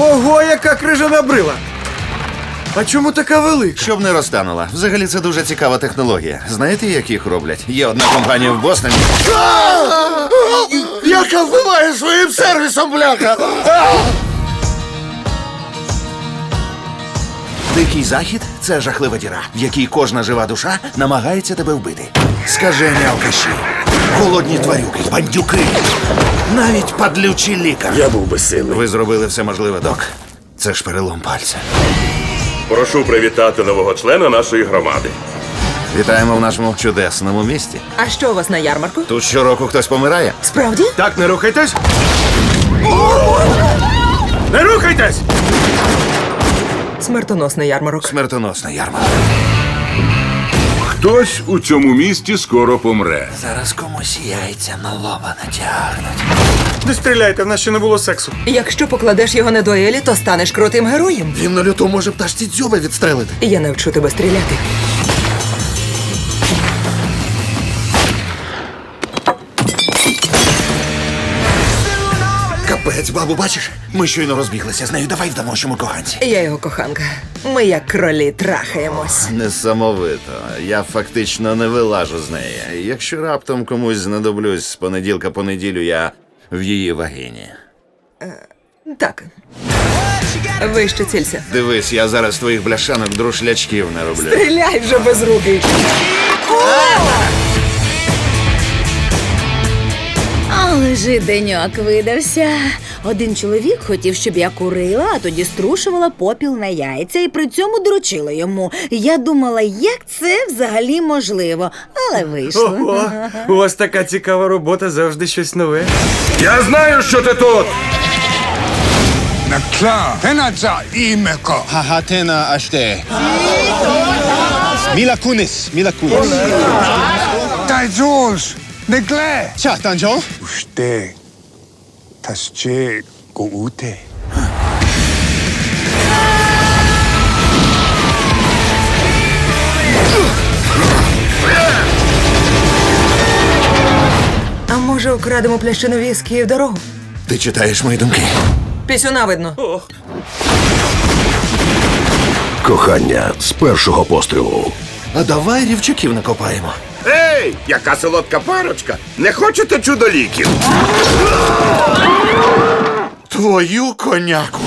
Ого, яка крижана брила! А чому така велика? Щоб не розтанула. Взагалі це дуже цікава технологія. Знаєте, як їх роблять? Є одна компанія в Бостоні. Яка вбиває своїм сервісом, бляха! Дикий захід це жахлива діра, в якій кожна жива душа намагається тебе вбити. Скажені алкаші, голодні тварюки, бандюки, навіть падлючий лікар. Я був безсилий. Ви зробили все можливе, док. Це ж перелом пальця. Прошу привітати нового члена нашої громади. Вітаємо в нашому чудесному місті. А що у вас на ярмарку? Тут щороку хтось помирає. Справді? Так, не рухайтесь! Не рухайтесь! Смертоносний ярмарок. Смертоносна ярмарка. Хтось у цьому місті скоро помре. Зараз комусь яйця на лоба натягнуть. Не стріляйте, в нас ще не було сексу. Якщо покладеш його на дуелі, то станеш крутим героєм. Він на люту може пташці дзьоба відстрелити. Я навчу тебе стріляти. Капець, бабу, бачиш? Ми щойно розбіглися з нею. Давай вдамо, що ми коханці. Я його коханка. Ми як кролі трахаємось. Несамовито. Я фактично не вилажу з неї. Якщо раптом комусь знадоблюсь з понеділка по неділю, я в її вагіні. Так. Вище цілься. Дивись, я зараз твоїх бляшанок друшлячків не роблю. Стріляй вже без руки. Але ж і деньок видався. Один чоловік хотів, щоб я курила, а тоді струшувала попіл на яйця і при цьому доручила йому. Я думала, як це взагалі можливо, але вийшло. Ого, у вас така цікава робота, завжди щось нове. Я знаю, що ти тут! Na klar, Penata Imeko. Hatena Ashte. Mila Dai Jules, Negle. Tja, Danjo. Go ute. А може, украдемо плящину віскі і в дорогу? Ти читаєш мої думки. Пісюна видно. Кохання з першого пострілу. А давай рівчаків накопаємо. Ей, яка солодка парочка! Не хочете чудоліків? Твою коняку.